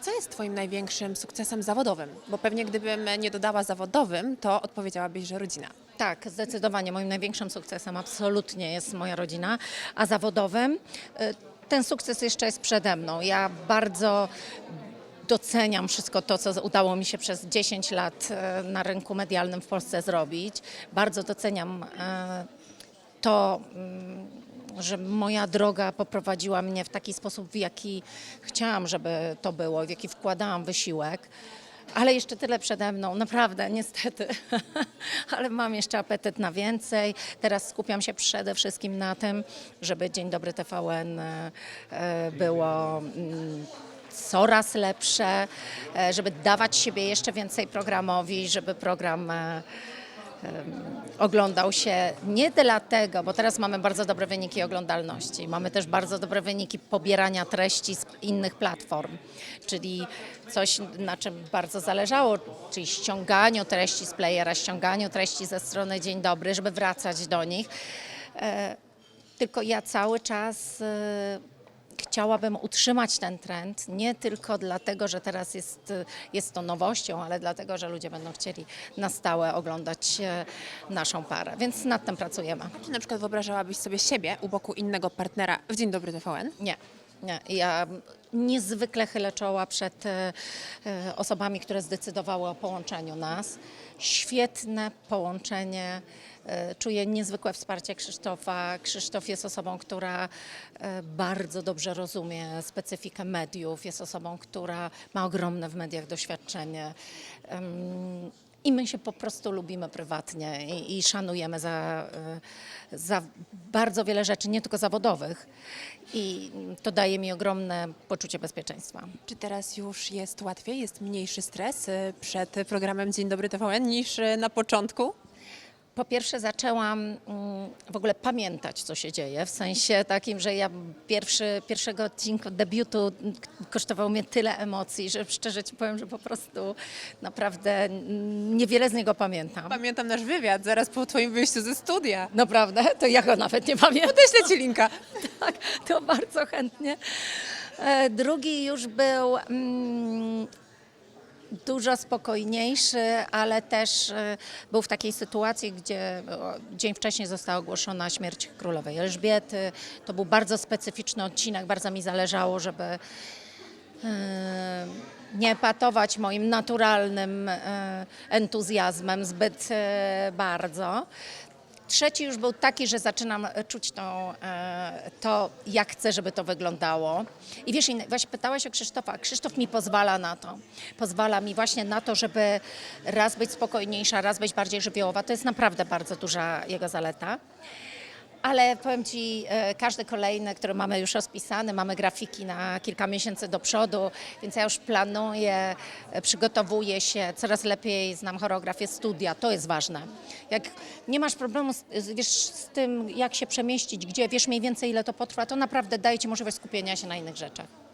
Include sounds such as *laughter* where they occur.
Co jest Twoim największym sukcesem zawodowym? Bo pewnie gdybym nie dodała zawodowym, to odpowiedziałabyś, że rodzina. Tak, zdecydowanie moim największym sukcesem absolutnie jest moja rodzina, a zawodowym y, ten sukces jeszcze jest przede mną. Ja bardzo doceniam wszystko to, co udało mi się przez 10 lat e, na rynku medialnym w Polsce zrobić. Bardzo doceniam e, to, mm, że moja droga poprowadziła mnie w taki sposób, w jaki chciałam, żeby to było, w jaki wkładałam wysiłek. Ale jeszcze tyle przede mną, naprawdę, niestety. *laughs* Ale mam jeszcze apetyt na więcej. Teraz skupiam się przede wszystkim na tym, żeby Dzień Dobry TVN e, było mm, coraz lepsze, e, żeby dawać siebie jeszcze więcej programowi, żeby program e, oglądał się nie dlatego, bo teraz mamy bardzo dobre wyniki oglądalności, mamy też bardzo dobre wyniki pobierania treści z innych platform, czyli coś, na czym bardzo zależało, czyli ściąganiu treści z playera, ściąganiu treści ze strony Dzień Dobry, żeby wracać do nich. E, Tylko ja cały czas e, chciałabym utrzymać ten trend, nie tylko dlatego, że teraz jest, jest to nowością, ale dlatego, że ludzie będą chcieli na stałe oglądać e, naszą parę, więc nad tym pracujemy. Czy na przykład wyobrażałabyś sobie siebie u boku innego partnera w Dzień Dobry TVN? Nie. Nie, ja niezwykle chylę czoła przed e, e, osobami, które zdecydowały o połączeniu nas. Świetne połączenie. E, Czuję niezwykłe wsparcie Krzysztofa. Krzysztof jest osobą, która bardzo dobrze rozumie specyfikę mediów, jest osobą, która ma ogromne w mediach doświadczenie. I my się po prostu lubimy prywatnie i, i szanujemy za, e, za bardzo wiele rzeczy, nie tylko zawodowych. I to daje mi ogromne poczucie bezpieczeństwa. Czy teraz już jest łatwiej, jest mniejszy stres y, przed programem Dzień Dobry TVN niż y, na początku? Po pierwsze zaczęłam mm, w ogóle pamiętać, co się dzieje, w sensie takim, że ja pierwszy, pierwszego odcinka debiutu kosztował mnie tyle emocji, że szczerze ci powiem, że po prostu naprawdę niewiele z niego pamiętam. Pamiętam nasz wywiad zaraz po Twoim wyjściu ze studia. Naprawdę? To ja go nawet nie pamiętam. Podeślę Ci linka. *laughs* Tak, to bardzo chętnie. E, Drugi już był mm, dużo spokojniejszy, ale też e, był w takiej sytuacji, gdzie o, dzień wcześniej została ogłoszona śmierć królowej Elżbiety. To był bardzo specyficzny odcinek, bardzo mi zależało, żeby e, nie patować moim naturalnym e, entuzjazmem zbyt e, bardzo. Trzeci już był taki, że zaczynam e, czuć e, to, jak chcę, żeby to wyglądało. I wiesz, właśnie pytałeś o Krzysztofa. Krzysztof mi pozwala na to. Pozwala mi właśnie na to, żeby raz być spokojniejsza, raz być bardziej żywiołowa. To jest naprawdę bardzo duża jego zaleta. Ale powiem Ci, e, każdy kolejny, który mamy już rozpisany, mamy grafiki na kilka miesięcy do przodu, więc ja już planuję, e, przygotowuję się, coraz lepiej znam choreografię studia, to jest ważne. Jak nie masz problemu z, wiesz, z tym, jak się przemieścić, gdzie, wiesz mniej więcej ile to potrwa, to naprawdę daje Ci możliwość skupienia się na innych rzeczach.